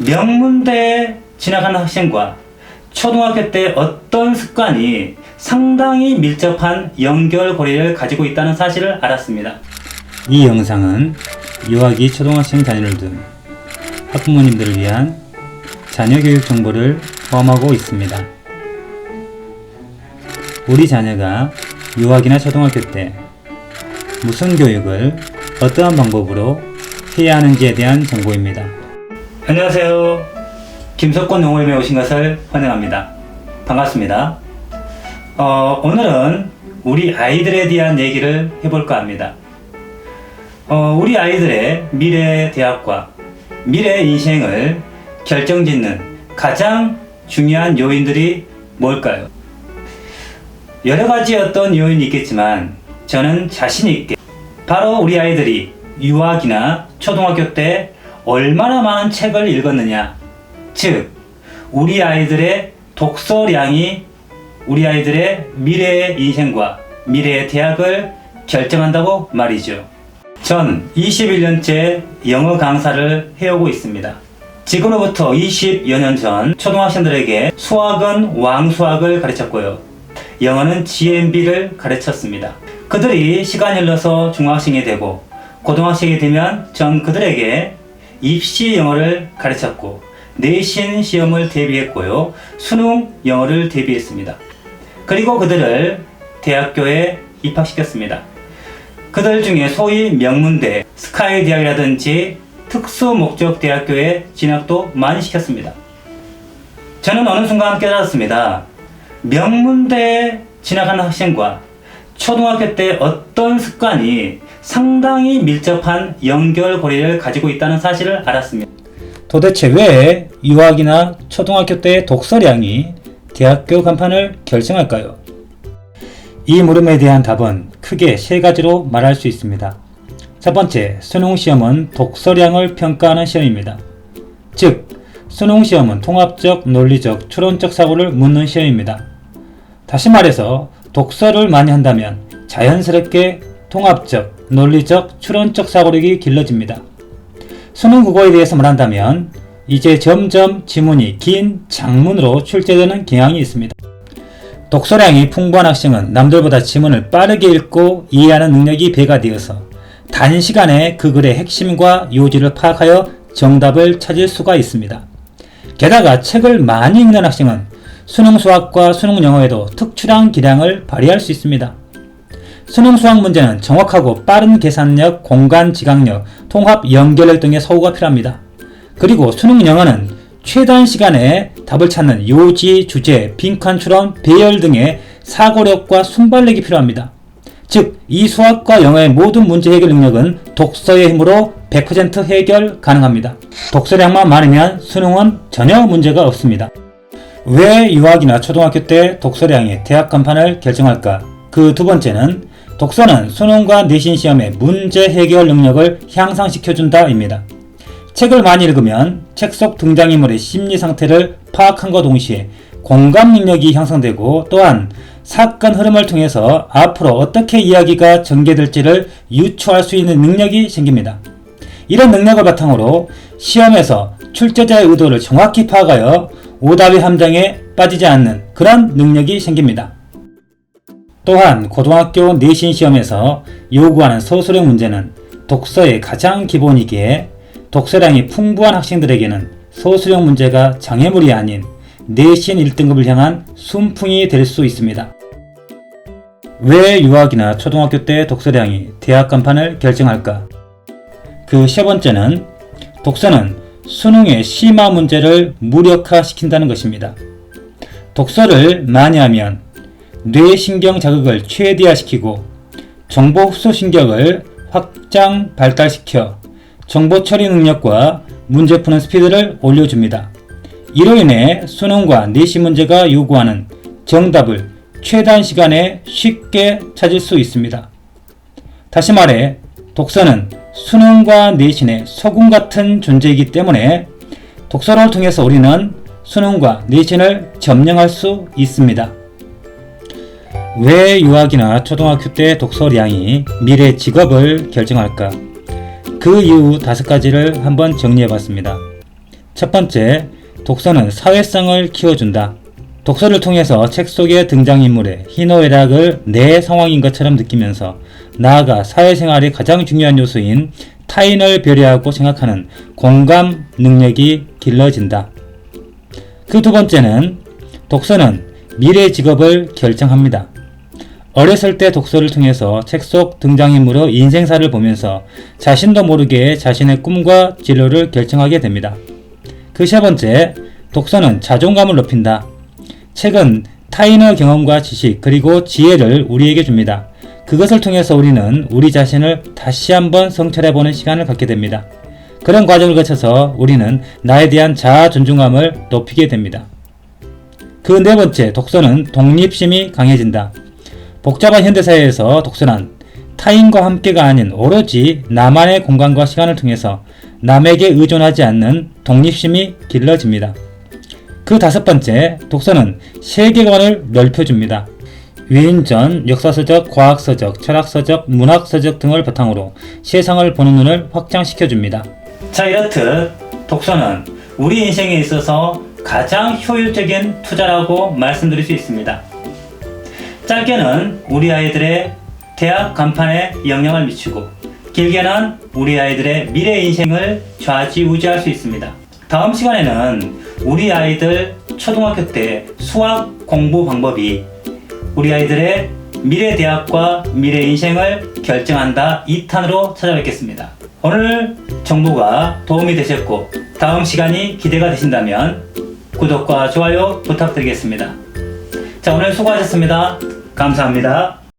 명문대에 진학하는 학생과 초등학교 때 어떤 습관이 상당히 밀접한 연결고리를 가지고 있다는 사실을 알았습니다. 이 영상은 유아기 초등학생 자녀를 둔 학부모님들을 위한 자녀 교육 정보를 포함하고 있습니다. 우리 자녀가 유아기나 초등학교 때 무슨 교육을 어떠한 방법으로 해야 하는지에 대한 정보입니다. 안녕하세요. 김석권 농업에 오신 것을 환영합니다. 반갑습니다. 어, 오늘은 우리 아이들에 대한 얘기를 해볼까 합니다. 어, 우리 아이들의 미래 대학과 미래 인생을 결정짓는 가장 중요한 요인들이 뭘까요? 여러 가지 어떤 요인이 있겠지만 저는 자신 있게 바로 우리 아이들이 유학이나 초등학교 때 얼마나 많은 책을 읽었느냐 즉 우리 아이들의 독서량이 우리 아이들의 미래의 인생과 미래의 대학을 결정한다고 말이죠. 전 21년째 영어 강사를 해오고 있습니다. 지금으로부터 20여 년 전 초등학생들에게 수학은 왕수학을 가르쳤고요. 영어는 GMB를 가르쳤습니다. 그들이 시간이 흘러서 중학생이 되고 고등학생이 되면 전 그들에게 입시 영어를 가르쳤고 내신 시험을 대비했고요. 수능 영어를 대비했습니다. 그리고 그들을 대학교에 입학시켰습니다. 그들 중에 소위 명문대, 스카이 대학이라든지 특수 목적 대학교에 진학도 많이 시켰습니다. 저는 어느 순간 깨달았습니다. 명문대에 진학하는 학생과 초등학교 때 어떤 습관이 상당히 밀접한 연결고리를 가지고 있다는 사실을 알았습니다. 도대체 왜 유학이나 초등학교 때 독서량이 대학교 간판을 결정할까요? 이 물음에 대한 답은 크게 세 가지로 말할 수 있습니다. 첫 번째, 수능 시험은 독서량을 평가하는 시험입니다. 즉, 수능 시험은 통합적, 논리적, 추론적 사고를 묻는 시험입니다. 다시 말해서 독서를 많이 한다면 자연스럽게 통합적, 논리적, 추론적 사고력이 길러집니다. 수능 국어에 대해서 말한다면 이제 점점 지문이 긴 장문으로 출제되는 경향이 있습니다. 독서량이 풍부한 학생은 남들보다 지문을 빠르게 읽고 이해하는 능력이 배가 되어서 단시간에 그 글의 핵심과 요지를 파악하여 정답을 찾을 수가 있습니다. 게다가 책을 많이 읽는 학생은 수능 수학과 수능 영어에도 특출한 기량을 발휘할 수 있습니다. 수능 수학 문제는 정확하고 빠른 계산력, 공간 지각력, 통합 연결력 등의 서구가 필요합니다. 그리고 수능 영어는 최단 시간에 답을 찾는 요지, 주제, 빈칸 추론, 배열 등의 사고력과 순발력이 필요합니다. 즉, 이 수학과 영어의 모든 문제 해결 능력은 독서의 힘으로 100% 해결 가능합니다. 독서량만 많으면 수능은 전혀 문제가 없습니다. 왜 유학이나 초등학교 때 독서량이 대학 간판을 결정할까? 그 두 번째는 독서는 수능과 내신 시험의 문제 해결 능력을 향상시켜준다입니다. 책을 많이 읽으면 책 속 등장인물의 심리 상태를 파악함과 동시에 공감 능력이 향상되고 또한 사건 흐름을 통해서 앞으로 어떻게 이야기가 전개될지를 유추할 수 있는 능력이 생깁니다. 이런 능력을 바탕으로 시험에서 출제자의 의도를 정확히 파악하여 오답의 함정에 빠지지 않는 그런 능력이 생깁니다. 또한 고등학교 내신 시험에서 요구하는 서술형 문제는 독서의 가장 기본이기에 독서량이 풍부한 학생들에게는 서술형 문제가 장애물이 아닌 내신 1등급을 향한 순풍이 될 수 있습니다. 왜 유학이나 초등학교 때 독서량이 대학 간판을 결정할까? 그 세 번째는 독서는 수능의 심화 문제를 무력화시킨다는 것입니다. 독서를 많이 하면 뇌 신경 자극을 최대화시키고 정보 흡수 신경을 확장 발달시켜 정보 처리 능력과 문제 푸는 스피드를 올려줍니다. 이로 인해 수능과 내신 문제가 요구하는 정답을 최단 시간에 쉽게 찾을 수 있습니다. 다시 말해 독서는 수능과 내신의 소금 같은 존재이기 때문에 독서를 통해서 우리는 수능과 내신을 점령할 수 있습니다. 왜 유학이나 초등학교 때 독서량이 미래 직업을 결정할까? 그 이유 다섯 가지를 한번 정리해 봤습니다. 첫 번째, 독서는 사회성을 키워준다. 독서를 통해서 책 속의 등장인물의 희노애락을 내 상황인 것처럼 느끼면서 나아가 사회생활의 가장 중요한 요소인 타인을 배려하고 생각하는 공감 능력이 길러진다. 그 두 번째는 독서는 미래 직업을 결정합니다. 어렸을 때 독서를 통해서 책 속 등장인물의 인생사를 보면서 자신도 모르게 자신의 꿈과 진로를 결정하게 됩니다. 그 세 번째, 독서는 자존감을 높인다. 책은 타인의 경험과 지식 그리고 지혜를 우리에게 줍니다. 그것을 통해서 우리는 우리 자신을 다시 한번 성찰해보는 시간을 갖게 됩니다. 그런 과정을 거쳐서 우리는 나에 대한 자아 존중감을 높이게 됩니다. 그 네 번째, 독서는 독립심이 강해진다. 복잡한 현대사회에서 독서란 타인과 함께가 아닌 오로지 나만의 공간과 시간을 통해서 남에게 의존하지 않는 독립심이 길러집니다. 그 다섯 번째, 독서는 세계관을 넓혀줍니다. 위인전, 역사서적, 과학서적, 철학서적, 문학서적 등을 바탕으로 세상을 보는 눈을 확장시켜줍니다. 자, 이렇듯 독서는 우리 인생에 있어서 가장 효율적인 투자라고 말씀드릴 수 있습니다. 짧게는 우리 아이들의 대학 간판에 영향을 미치고 길게는 우리 아이들의 미래 인생을 좌지우지할 수 있습니다. 다음 시간에는 우리 아이들 초등학교 때 수학 공부 방법이 우리 아이들의 미래 대학과 미래 인생을 결정한다 2탄으로 찾아뵙겠습니다. 오늘 정보가 도움이 되셨고 다음 시간이 기대가 되신다면 구독과 좋아요 부탁드리겠습니다. 자 오늘 수고하셨습니다. 감사합니다.